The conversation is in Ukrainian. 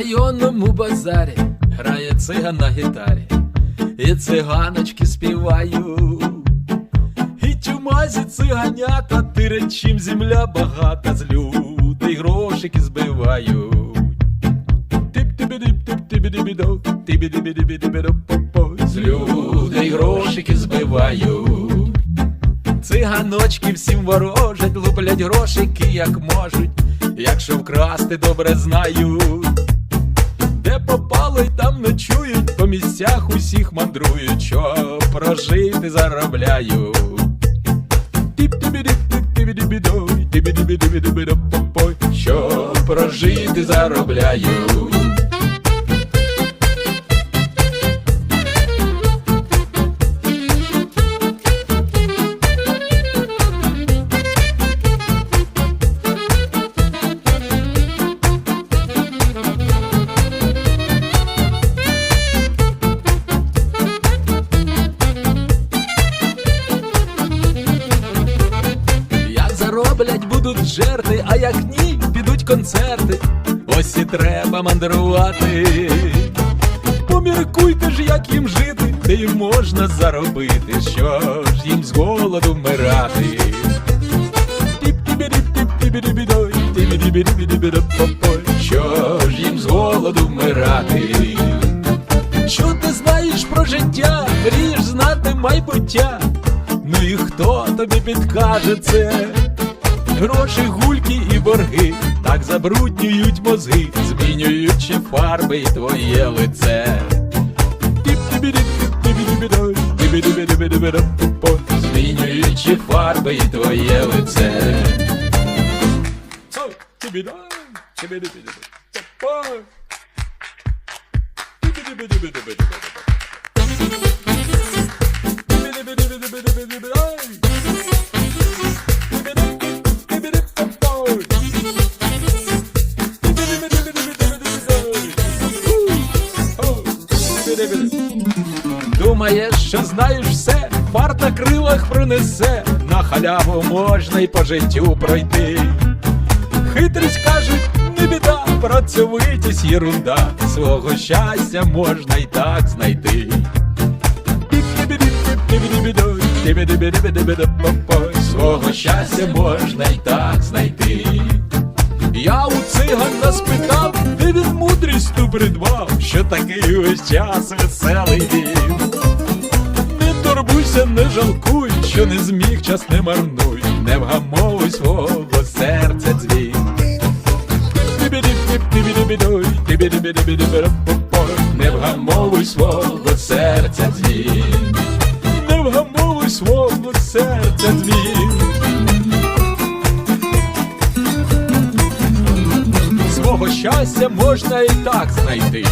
районному базарі грає циган на гітарі, і циганочки співають. І чумазі циганята, тирять чим земля багата, з людей грошики збивають. З людей грошики збивають. Циганочки всім ворожать, луплять грошики, як можуть, якщо вкрасти добре знають. Ночують, по місцях усіх мандрують, що прожити заробляю. Що прожити заробляють. Будуть жерти, а як ні, підуть концерти. Ось і треба мандрувати. Поміркуйте ж, як їм жити, де їм можна заробити, що ж їм з голоду вмирати. Що ж їм з голоду вмирати? Що ти знаєш про життя, мрієш знати майбуття? Ну і хто тобі підкаже це? Гроші, гульки і борги так забруднюють мозги, змінюючи фарби і твоє лице. Змінюючи фарби і твоє лице. Ой, Думаєш, що знаєш все, фарт на крилах пронесе, на халяву можна й по життю пройти. Хитрість кажуть, не біда, працьовитість єрунда, свого щастя можна й так знайти. Свого щастя можна й так знайти. Я у цигана спитав, придбав, що такий весь час веселий він. Не турбуйся, не жалкуй, що не зміг, час не марнуй, не вгамовуй свого серця дзвін. Не вгамовуй свого серця дзвін. Не вгамовуй свого серця дзвін. Щастя можна і так знайти.